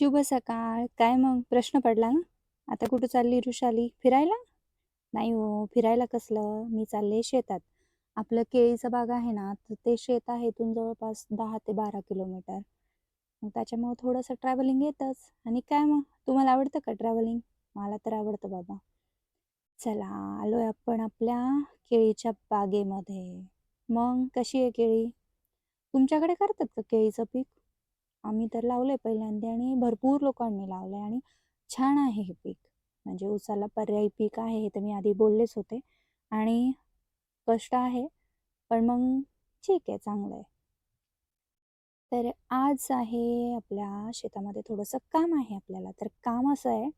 शुभ सकाळ. काय मग प्रश्न पडला ना? आता कुठं चालली ऋषाली? फिरायला? नाही हो, फिरायला कसलं? मी चालले शेतात. आपलं केळीचं बाग आहे ना, तर ते शेत आहे इथून जवळपास दहा ते 12 किलोमीटर. मग त्याच्यामुळं थोडंसं ट्रॅव्हलिंग येतच आणि काय मग, तुम्हाला आवडतं का ट्रॅव्हलिंग? मला तर आवडतं बाबा. चला, आलोय आपण आपल्या केळीच्या बागेमध्ये. मग कशी आहे केळी? तुमच्याकडे करतात का केळीचं पीक? आम्ही तर लावलंय पहिल्यांदा आणि भरपूर लोकांनी लावलंय आणि छान आहे हे पीक. म्हणजे उसाला पर्यायी पीक आहे हे तर मी आधी बोललेच होते आणि कष्ट आहे, पण मग ठीक आहे, चांगलं आहे. तर आज आहे आपल्या शेतामध्ये थोडंसं काम आहे आपल्याला. तर काम असं आहे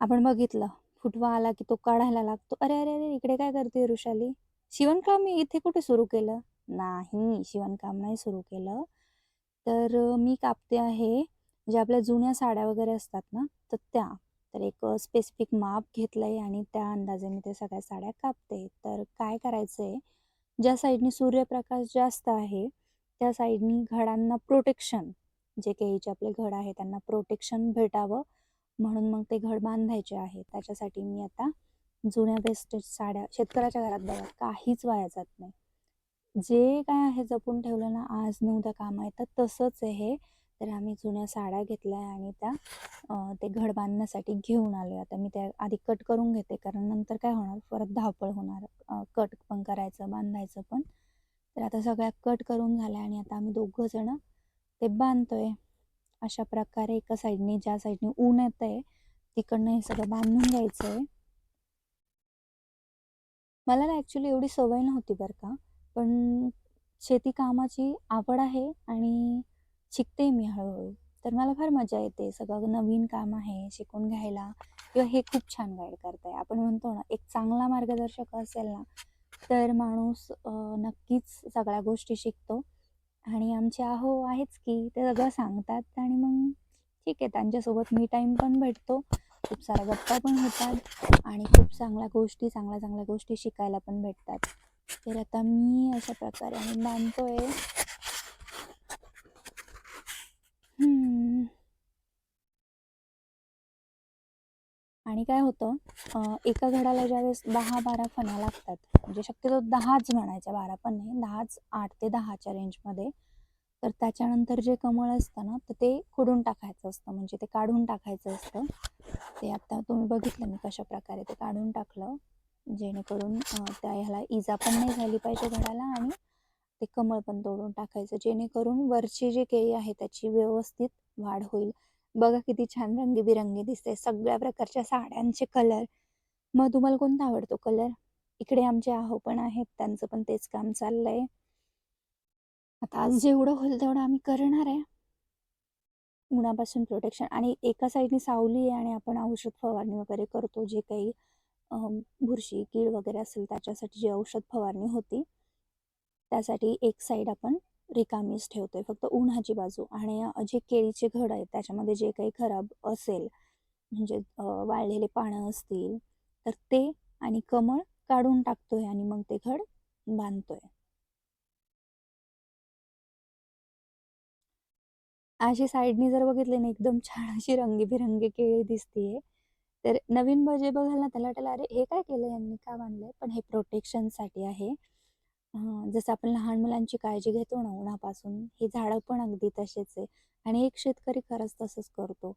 आपण बघितलं, फुटवा आला की तो काढायला लागतो. "अरे, अरे, अरे, इकडे काय करते ऋषाली? शिवणकाम मी इथे कुठे सुरू केलं?" नाही, शिवणकाम नाही सुरू केलं. तर मी कापते आहे, जे आपल्या जुन्या साड्या वगैरे असतात ना, तर त्या. तर एक स्पेसिफिक माप घेतलं आहे आणि त्या अंदाजे मी त्या सगळ्या साड्या कापते. तर काय करायचं आहे ज्या साईडनी सूर्यप्रकाश जास्त आहे, त्या साईडनी घडांना प्रोटेक्शन, जे केळीचे आपले घड आहे त्यांना प्रोटेक्शन भेटावं म्हणून मग ते घड बांधायचे आहे. त्याच्यासाठी मी आता जुन्या वेस्टेज साड्या शेतकऱ्याच्या घरात बघा काहीच वाया जात नाही. जे काय आहे जपून ठेवलं ना, आज न उद्या कामं येतात तसंच आहे हे. तर आम्ही जुन्या साड्या घेतल्या आणि त्या ते घड बांधण्यासाठी घेऊन आलो आता मी त्या आधी कट करून घेते, कारण नंतर काय होणार परत धावपळ होणार. कट पण करायचं, बांधायचं पण. तर आता सगळ्या कट करून झाल्या आणि आता आम्ही दोघं जण ते बांधतोय. अशा प्रकारे एका साईडने ज्या साईडनी ऊन येतंय, तिकडनं हे सगळं बांधून घ्यायचंय. मला ना ॲक्चुअली एवढी सवय नव्हती बरं का. पण शेती कामाची आवड आहे आणि शिकते मी हळूहळू तर मला फार मजा येते. सगळं नवीन काम आहे, शिकून घ्यायला किंवा हे खूप छान गाईड करतंय. आपण म्हणतो ना, एक चांगला मार्गदर्शक असेल ना, तर माणूस नक्कीच सगळ्या गोष्टी शिकतो. आणि आमचे आहो आहेच की, ते सगळं सांगतात आणि मग ठीक आहे, त्यांच्यासोबत मी टाईम पण भेटतो. खूप साऱ्या गप्पा पण होतात आणि खूप चांगल्या गोष्टी, चांगल्या-चांगल्या गोष्टी शिकायला पण भेटतात. तर आता मी अशा प्रकारे बांधतोय. आणि काय होतं एका घडाला ज्यावेळेस दहा बारा फण्या लागतात, म्हणजे शक्यतो 10च म्हणायच्या, 12 पण नाही, 10च 8 ते 10च्या रेंजमध्ये. तर त्याच्यानंतर जे कमळ असतं ना, तर ते खुडून टाकायचं असतं, म्हणजे ते काढून टाकायचं असतं. ते आता तुम्ही बघितलं मी कशा प्रकारे ते काढून टाकलं, जेणेकरून त्या ह्याला इजा पण नाही झाली पाहिजे घडाला आणि ते कमळ पण तोडून टाकायचं, जेणेकरून वरची जी केळी आहे त्याची व्यवस्थित वाढ होईल. बघा किती छान रंगीबिरंगी दिसते. सगळ्या प्रकारच्या साड्यांचे कलर. मग तुम्हाला कोणता आवडतो कलर? इकडे आमचे आहो पण आहेत, त्यांचं पण तेच काम चाललंय. आता आज जेवढं होईल तेवढं आम्ही करणार आहे. उन्हापासून प्रोटेक्शन आणि एका साईडनी सावली आहे आणि आपण औषध फवारणी वगैरे करतो, जे काही बुरशी, कीड वगैरे असेल त्याच्यासाठी जी औषध फवारणी होती, त्यासाठी एक साईड आपण रिकामीच ठेवतोय, फक्त उन्हाची बाजू आणि जे केळीचे घड आहेत त्याच्यामध्ये जे काही खराब असेल, म्हणजे वाळलेले पानं असतील, तर ते आणि कमळ काढून टाकतोय आणि मग ते घड बांधतोय. अशी साईडनी जर बघितले ना, एकदम छान अशी रंगीबेरंगी केळी दिसतीये. तर नवीन बजे बघाल ना, त्याला वाटेल, "अरे, हे काय केलं यांनी? का बांधलंय?" पण हे प्रोटेक्शनसाठी आहे. जसं आपण लहान मुलांची काळजी घेतो ना उन्हापासून, हे झाडं पण अगदी तसेच आहे. आणि एक शेतकरी खरंच तसंच करतो.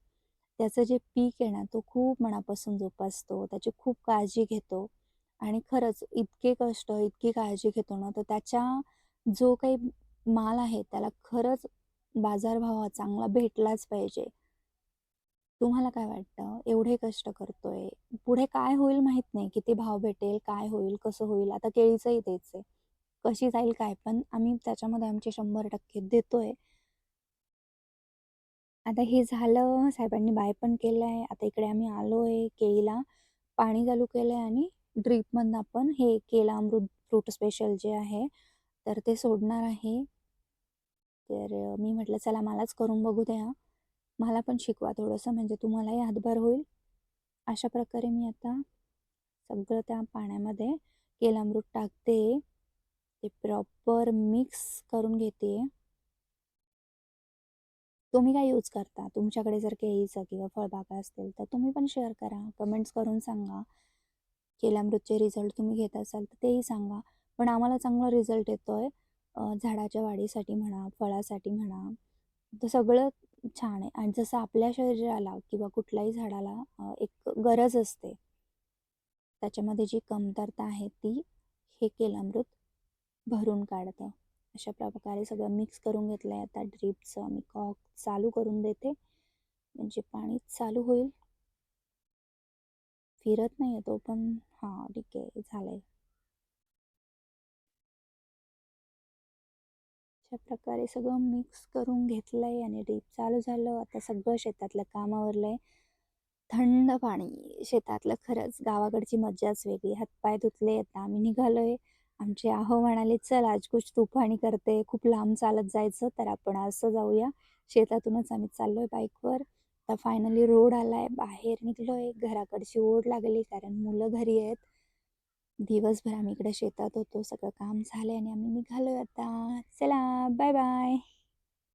त्याचं जे पीक आहे ना, तो खूप मनापासून जोपासतो, त्याची खूप काळजी घेतो आणि खरंच इतके कष्ट, इतकी काळजी घेतो ना, तर त्याच्या जो काही माल आहे, त्याला खरंच बाजारभाव हा चांगला भेटलाच पाहिजे. तुम्हाला काय वाटतं? एवढे कष्ट करतोय, पुढे काय होईल माहीत नाही. किती भाव भेटेल, काय होईल, कसं होईल? आता केळीचंही तेच आहे. कशी जाईल काय, पण आम्ही त्याच्यामध्ये आमचे 100% देतोय. आता हे झालं, साहेबांनी बाय पण केलंय. आता इकडे आम्ही आलोय, केळीला पाणी चालू केलंय आणि ड्रिपमधनं आपण हे केला अमृत फ्रूट स्पेशल जे आहे, तर ते सोडणार आहे. तर मी म्हटलं चला मलाच करून बघू द्या. मला पण शिकवा थोडंसं, म्हणजे तुम्हालाही हातभार होईल. अशा प्रकारे मी आता सगळं त्या पाण्यामध्ये केलामृत टाकते. ते प्रॉपर मिक्स करून घेते. तुम्ही काय यूज करता तुमच्याकडे जर केळीचं किंवा फळबागा असतील तर तुम्ही पण शेअर करा कमेंट्स करून सांगा केलामृतचे रिझल्ट तुम्ही घेत असाल तर तेही सांगा पण आम्हाला चांगला रिझल्ट येतो आहे झाडाच्या वाढीसाठी म्हणा फळासाठी म्हणा तर सगळं छान आहे. आणि जसं आपल्या शरीराला किंवा कुठल्याही झाडाला अ, एक गरज असते. त्याच्यामध्ये जी कमतरता आहे ती हे केलामृत भरून काढतं. अशा प्रकारे सगळं मिक्स करून घेतलं आहे आता ड्रीपचं मी कॉक चालू करून देते. म्हणजे पाणी चालू होईल. फिरत नाही आहे तो पण. हां ठीक आहे. झालं आहे अशा प्रकारे सगळं मिक्स करून घेतलं आहे आणि डीप चालू झालं. आता सगळं शेतातलं कामावरलं आहे थंड पाणी शेतातलं खरंच. गावाकडची मज्जाच वेगळी. हातपाय धुतले आता आम्ही निघालो आहे आमचे आहो म्हणाले चल आज कुछ तुफानी करते. खूप लांब चालत जायचं तर आपण असं जाऊया. शेतातूनच आम्ही चाललो आहे बाईकवर आता फायनली रोड आला आहे बाहेर निघलो आहे घराकडची ओढ लागली कारण मुलं घरी आहेत. दिवसभर आम्ही इकडे शेतात होतो सगळं काम झालं आणि आम्ही निघालो आता. चला बाय बाय